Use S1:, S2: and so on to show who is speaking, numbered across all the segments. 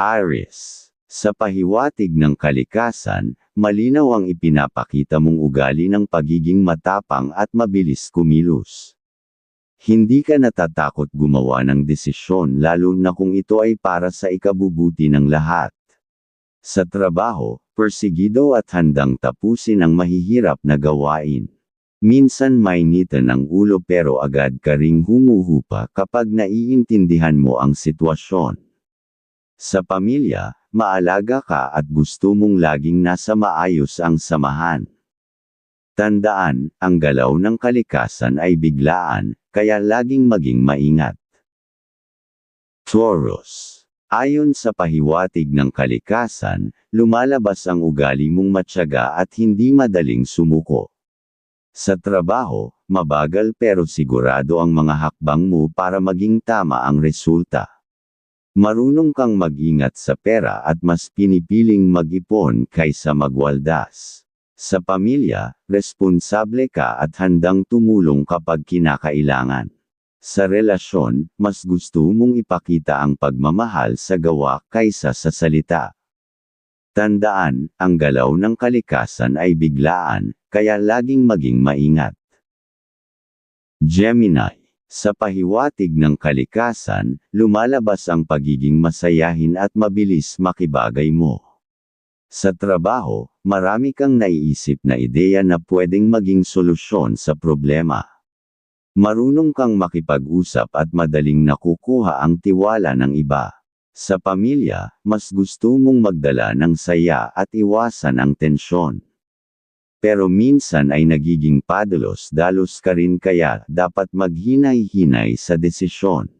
S1: Aries. Sa pahiwatig ng kalikasan, malinaw ang ipinapakita mong ugali ng pagiging matapang at mabilis kumilos. Hindi ka natatakot gumawa ng desisyon lalo na kung ito ay para sa ikabubuti ng lahat. Sa trabaho, persigido at handang tapusin ang mahihirap na gawain. Minsan mainitan ang ulo pero agad ka ring humuhupa kapag naiintindihan mo ang sitwasyon. Sa pamilya, maalaga ka at gusto mong laging nasa maayos ang samahan. Tandaan, ang galaw ng kalikasan ay biglaan, kaya laging maging maingat. Taurus. Ayon sa pahiwatig ng kalikasan, lumalabas ang ugali mong matyaga at hindi madaling sumuko. Sa trabaho, mabagal pero sigurado ang mga hakbang mo para maging tama ang resulta. Marunong kang mag-ingat sa pera at mas pinipiling mag-ipon kaysa magwaldas. Sa pamilya, responsable ka at handang tumulong kapag kinakailangan. Sa relasyon, mas gusto mong ipakita ang pagmamahal sa gawa kaysa sa salita. Tandaan, ang galaw ng kalikasan ay biglaan, kaya laging maging maingat. Gemini sa pahiwatig ng kalikasan, lumalabas ang pagiging masayahin at mabilis makibagay mo. Sa trabaho, marami kang naiisip na ideya na pwedeng maging solusyon sa problema. Marunong kang makipag-usap at madaling nakukuha ang tiwala ng iba. Sa pamilya, mas gusto mong magdala ng saya at iwasan ang tensyon. Pero minsan ay nagiging padalos-dalos ka rin kaya dapat maghinay-hinay sa desisyon.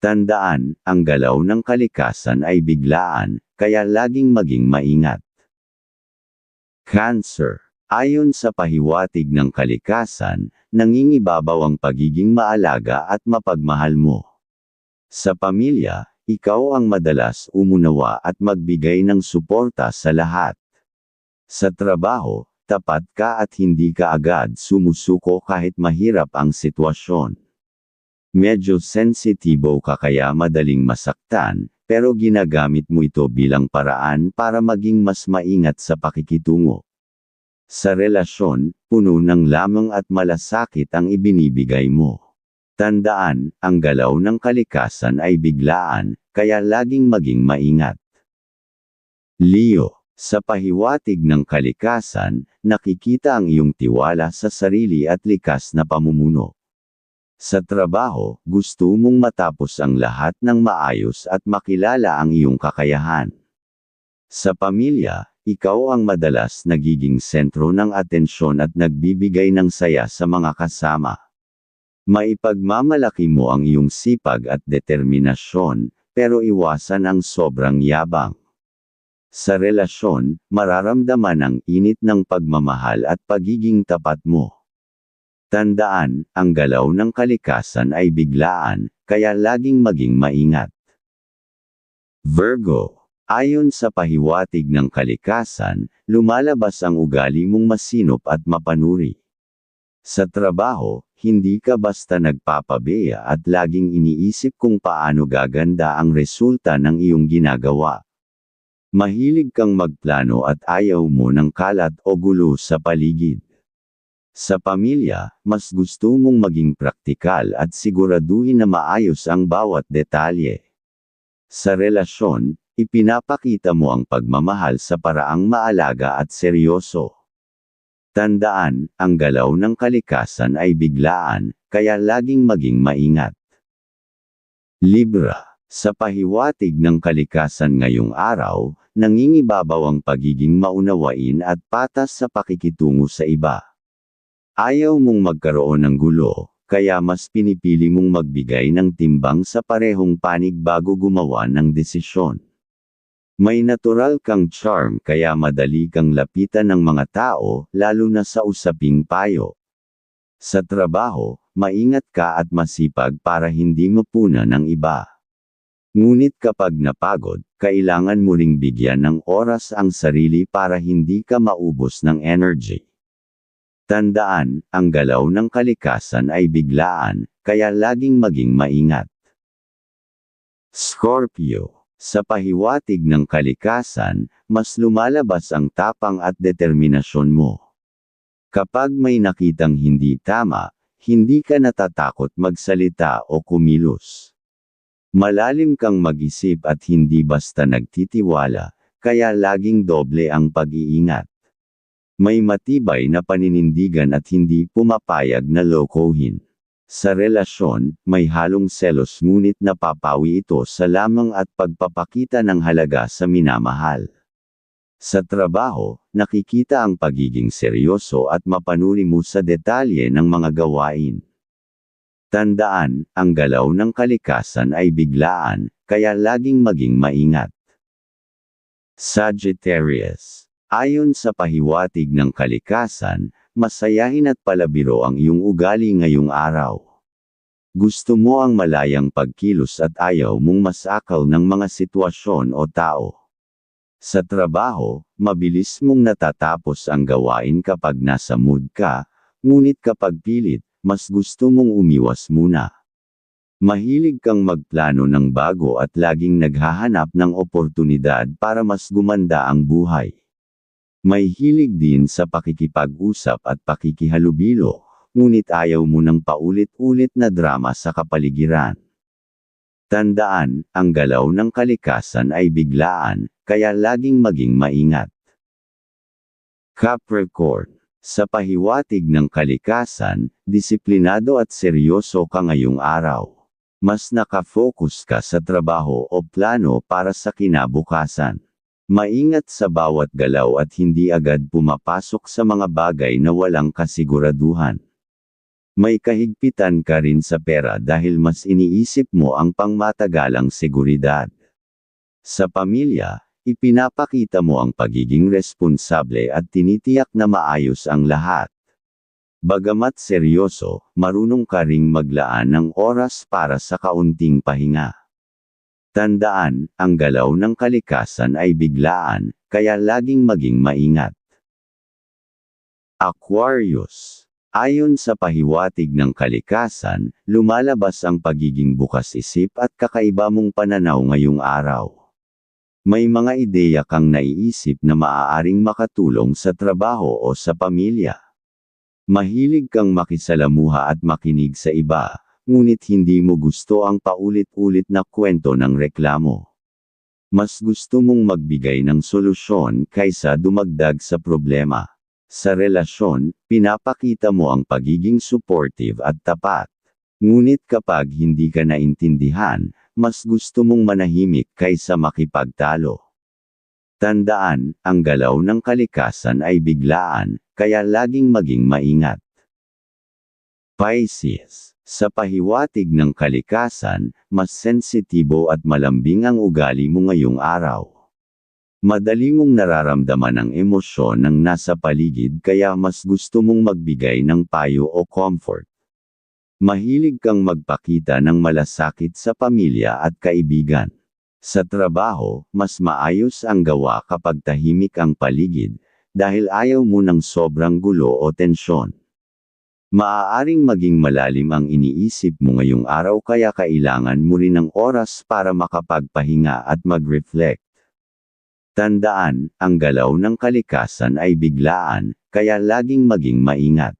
S1: Tandaan, ang galaw ng kalikasan ay biglaan, kaya laging maging maingat. Cancer. Ayon sa pahiwatig ng kalikasan, nangingibabaw ang pagiging maalaga at mapagmahal mo. Sa pamilya, ikaw ang madalas umunawa at magbigay ng suporta sa lahat. Sa trabaho, tapat ka at hindi ka agad sumusuko kahit mahirap ang sitwasyon. Medyo sensitibo ka kaya madaling masaktan, pero ginagamit mo ito bilang paraan para maging mas maingat sa pakikitungo. Sa relasyon, puno ng lamang at malasakit ang ibinibigay mo. Tandaan, ang galaw ng kalikasan ay biglaan, kaya laging maging maingat. Leo sa pahiwatig ng kalikasan, nakikita ang iyong tiwala sa sarili at likas na pamumuno. Sa trabaho, gusto mong matapos ang lahat ng maayos at makilala ang iyong kakayahan. Sa pamilya, ikaw ang madalas nagiging sentro ng atensyon at nagbibigay ng saya sa mga kasama. Maipagmamalaki mo ang iyong sipag at determinasyon, pero iwasan ang sobrang yabang. Sa relasyon, mararamdaman ang init ng pagmamahal at pagiging tapat mo. Tandaan, ang galaw ng kalikasan ay biglaan, kaya laging maging maingat. Virgo. Ayon sa pahiwatig ng kalikasan, lumalabas ang ugali mong masinop at mapanuri. Sa trabaho, hindi ka basta nagpapabeya at laging iniisip kung paano gaganda ang resulta ng iyong ginagawa. Mahilig kang magplano at ayaw mo ng kalat o gulo sa paligid. Sa pamilya, mas gusto mong maging praktikal at siguraduhin na maayos ang bawat detalye. Sa relasyon, ipinapakita mo ang pagmamahal sa paraang maalaga at seryoso. Tandaan, ang galaw ng kalikasan ay biglaan, kaya laging maging maingat. Libra sa pahiwatig ng kalikasan ngayong araw, nangingibabaw ang pagiging maunawain at patas sa pakikitungo sa iba. Ayaw mong magkaroon ng gulo, kaya mas pinipili mong magbigay ng timbang sa parehong panig bago gumawa ng desisyon. May natural kang charm kaya madali kang lapitan ng mga tao, lalo na sa usaping payo. Sa trabaho, maingat ka at masipag para hindi mapuna ng iba. Ngunit kapag napagod, kailangan mo ring bigyan ng oras ang sarili para hindi ka maubos ng energy. Tandaan, ang galaw ng kalikasan ay biglaan, kaya laging maging maingat. Scorpio Sa pahiwatig ng kalikasan, mas lumalabas ang tapang at determinasyon mo. Kapag may nakitang hindi tama, hindi ka natatakot magsalita o kumilos. Malalim kang mag-isip at hindi basta nagtitiwala, kaya laging doble ang pag-iingat. May matibay na paninindigan at hindi pumapayag na lokohin. Sa relasyon, may halong selos ngunit napapawi ito sa lamang at pagpapakita ng halaga sa minamahal. Sa trabaho, nakikita ang pagiging seryoso at mapanuri mo sa detalye ng mga gawain. Tandaan, ang galaw ng kalikasan ay biglaan, kaya laging maging maingat. Sagittarius Ayon sa pahiwatig ng kalikasan, masayahin at palabiro ang iyong ugali ngayong araw. Gusto mo ang malayang pagkilos at ayaw mong masakal ng mga sitwasyon o tao. Sa trabaho, mabilis mong natatapos ang gawain kapag nasa mood ka, ngunit kapag pilit, mas gusto mong umiwas muna. Mahilig kang magplano ng bago at laging naghahanap ng oportunidad para mas gumanda ang buhay. May hilig din sa pakikipag-usap at pakikihalubilo, ngunit ayaw mo ng paulit-ulit na drama sa kapaligiran. Tandaan, ang galaw ng kalikasan ay biglaan, kaya laging maging maingat. Capricorn Sa pahiwatig ng kalikasan, disiplinado at seryoso ka ngayong araw. Mas nakafocus ka sa trabaho o plano para sa kinabukasan. Maingat sa bawat galaw at hindi agad pumapasok sa mga bagay na walang kasiguraduhan. May kahigpitan ka rin sa pera dahil mas iniisip mo ang pangmatagalang seguridad. Sa pamilya, ipinapakita mo ang pagiging responsable at tinitiyak na maayos ang lahat. Bagamat seryoso, marunong ka ring maglaan ng oras para sa kaunting pahinga. Tandaan, ang galaw ng kalikasan ay biglaan, kaya laging maging maingat. Aquarius Ayon sa pahiwatig ng kalikasan, lumalabas ang pagiging bukas isip at kakaiba mong pananaw ngayong araw. May mga ideya kang naiisip na maaaring makatulong sa trabaho o sa pamilya. Mahilig kang makisalamuha at makinig sa iba, ngunit hindi mo gusto ang paulit-ulit na kwento ng reklamo. Mas gusto mong magbigay ng solusyon kaysa dumagdag sa problema. Sa relasyon, pinapakita mo ang pagiging supportive at tapat. Ngunit kapag hindi ka naintindihan, mas gusto mong manahimik kaysa makipagtalo. Tandaan, ang galaw ng kalikasan ay biglaan, kaya laging maging maingat. Pisces sa pahiwatig ng kalikasan, mas sensitibo at malambing ang ugali mo ngayong araw. Madali mong nararamdaman ang emosyon ng nasa paligid kaya mas gusto mong magbigay ng payo o comfort. Mahilig kang magpakita ng malasakit sa pamilya at kaibigan. Sa trabaho, mas maayos ang gawa kapag tahimik ang paligid, dahil ayaw mo ng sobrang gulo o tensyon. Maaaring maging malalim ang iniisip mo ngayong araw kaya kailangan mo rin ng oras para makapagpahinga at mag-reflect. Tandaan, ang galaw ng kalikasan ay biglaan, kaya laging maging maingat.